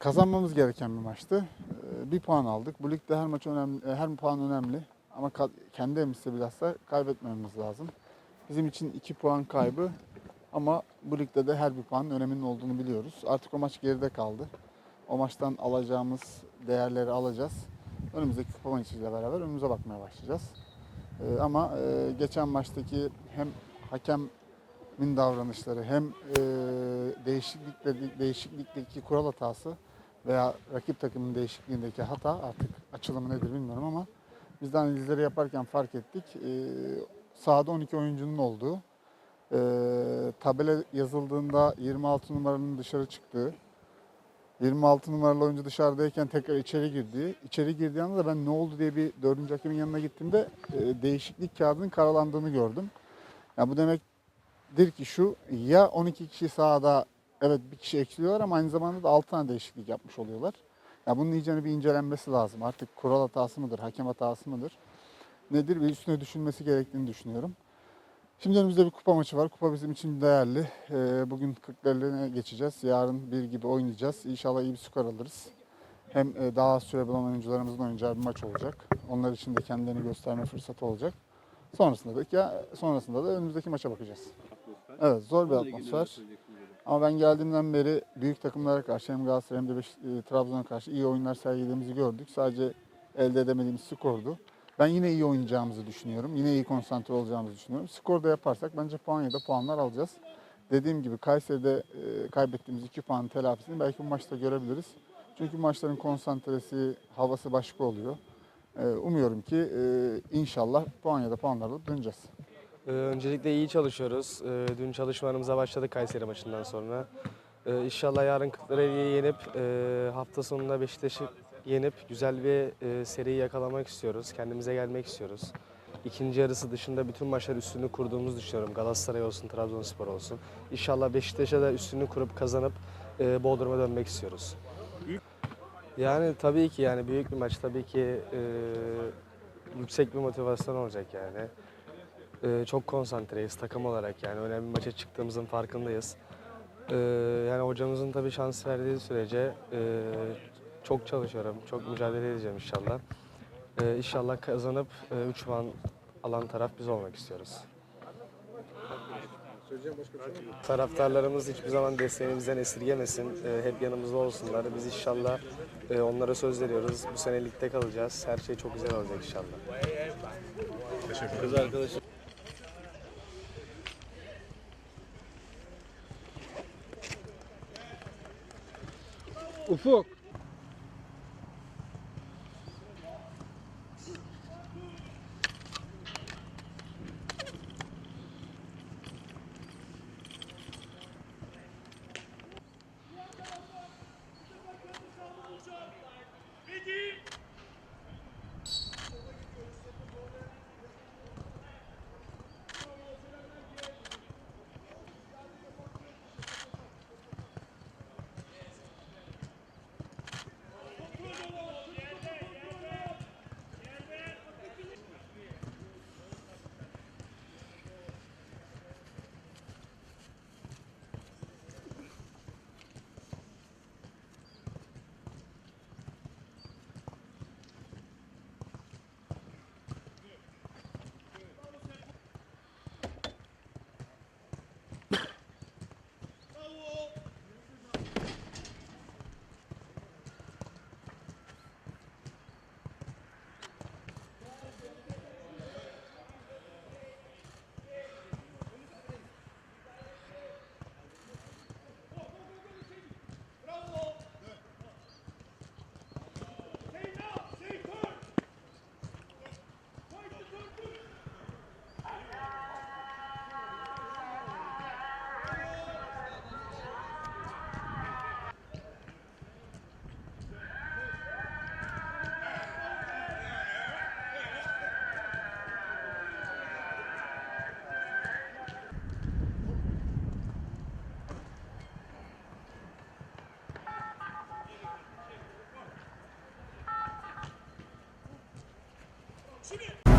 kazanmamız gereken bir maçtı. Ee, Bir puan aldık. Bu ligde her maç önemli, e, her puan önemli. Ama kendi evimizde bilhassa kaybetmememiz lazım. Bizim için iki puan kaybı ama bu ligde de her bir puanın öneminin olduğunu biliyoruz. Artık o maç geride kaldı. O maçtan alacağımız değerleri alacağız. Önümüzdeki kupa maçıyla beraber önümüze bakmaya başlayacağız. Ee, ama e, geçen maçtaki hem hakemin davranışları hem e, değişiklikle, değişiklikteki kural hatası veya rakip takımın değişikliğindeki hata artık açılımı nedir bilmiyorum ama biz de analizleri yaparken fark ettik. Ee, sahada 12 oyuncunun olduğu, e, tabela yazıldığında 26 numaranın dışarı çıktığı, 26 numaralı oyuncu dışarıdayken tekrar içeri girdiği, içeri girdiği anda da ben ne oldu diye bir dördüncü hakemin yanına gittiğimde e, değişiklik kağıdının karalandığını gördüm. Yani bu demektir ki şu ya 12 kişi sahada evet bir kişi eksiliyorlar ama aynı zamanda da 6 tane değişiklik yapmış oluyorlar. Ya bunun iyicene bir incelenmesi lazım. Artık kural hatası mıdır, hakem hatası mıdır? Nedir bir üstüne düşünmesi gerektiğini düşünüyorum. Şimdi önümüzde bir kupa maçı var. Kupa bizim için değerli. Ee, Bugün 40'larına geçeceğiz. Yarın bir gibi oynayacağız. İnşallah iyi bir skor alırız. Hem e, daha az süre bulan oyuncularımızın oynayacağı bir maç olacak. Onlar için de kendilerini gösterme fırsatı olacak. Sonrasında da ya sonrasında da önümüzdeki maça bakacağız. Evet zor bir atmosfer. Ama ben geldiğimden beri büyük takımlara karşı hem Galatasaray hem de Beş- e, Trabzon'a karşı iyi oyunlar sergilediğimizi gördük. Sadece elde edemediğimiz skordu. Ben yine iyi oynayacağımızı düşünüyorum. Yine iyi konsantre olacağımızı düşünüyorum. Skor da yaparsak bence puan ya da puanlar alacağız. Dediğim gibi Kayseri'de e, kaybettiğimiz iki puan telafisini belki bu maçta görebiliriz. Çünkü maçların konsantresi, havası başka oluyor. E, umuyorum ki e, inşallah puan ya da puanlarla döneceğiz. Ee, Öncelikle iyi çalışıyoruz. Ee, Dün çalışmalarımıza başladık Kayseri maçından sonra. Ee, İnşallah yarın Kırklareli'yi yenip e, hafta sonunda Beşiktaş'ı yenip güzel bir e, seriyi yakalamak istiyoruz. Kendimize gelmek istiyoruz. İkinci yarısı dışında bütün maçlar üstünü kurduğumuzu düşünüyorum. Galatasaray olsun, Trabzonspor olsun. İnşallah Beşiktaş'a da üstünü kurup kazanıp e, Bodrum'a dönmek istiyoruz. Yani tabii ki yani büyük bir maç tabii ki e, yüksek bir motivasyon olacak yani. Ee, çok konsantreyiz takım olarak yani önemli bir maça çıktığımızın farkındayız. Ee, yani hocamızın tabii şans verdiği sürece e, çok çalışıyorum, çok mücadele edeceğim inşallah. Ee, inşallah kazanıp 3 puan alan taraf biz olmak istiyoruz. Taraftarlarımız hiçbir zaman desteğimizden esirgemesin. Ee, hep yanımızda olsunlar. Biz inşallah e, onlara söz veriyoruz. Bu sene ligde kalacağız. Her şey çok güzel olacak inşallah. Ufuk. Субтитры